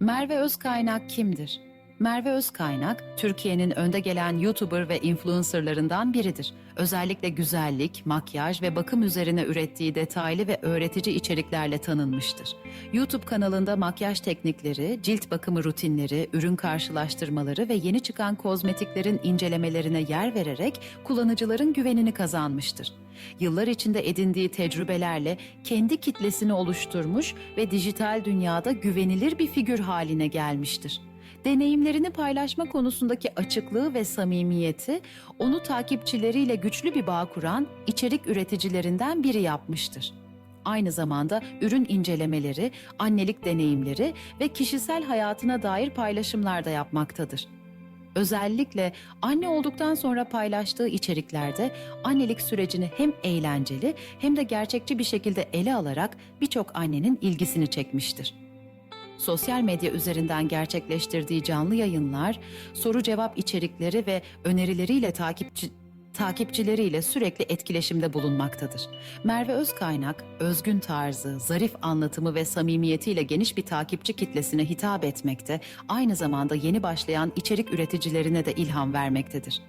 Merve Özkaynak kimdir? Merve Özkaynak, Türkiye'nin önde gelen YouTuber ve influencerlarından biridir. Özellikle güzellik, makyaj ve bakım üzerine ürettiği detaylı ve öğretici içeriklerle tanınmıştır. YouTube kanalında makyaj teknikleri, cilt bakımı rutinleri, ürün karşılaştırmaları ve yeni çıkan kozmetiklerin incelemelerine yer vererek kullanıcıların güvenini kazanmıştır. Yıllar içinde edindiği tecrübelerle kendi kitlesini oluşturmuş ve dijital dünyada güvenilir bir figür haline gelmiştir. Deneyimlerini paylaşma konusundaki açıklığı ve samimiyeti onu takipçileriyle güçlü bir bağ kuran içerik üreticilerinden biri yapmıştır. Aynı zamanda ürün incelemeleri, annelik deneyimleri ve kişisel hayatına dair paylaşımlar da yapmaktadır. Özellikle anne olduktan sonra paylaştığı içeriklerde annelik sürecini hem eğlenceli hem de gerçekçi bir şekilde ele alarak birçok annenin ilgisini çekmiştir. Sosyal medya üzerinden gerçekleştirdiği canlı yayınlar, soru cevap içerikleri ve önerileriyle takipçi takipçileriyle sürekli etkileşimde bulunmaktadır. Merve Özkaynak, özgün tarzı, zarif anlatımı ve samimiyetiyle geniş bir takipçi kitlesine hitap etmekte, aynı zamanda yeni başlayan içerik üreticilerine de ilham vermektedir.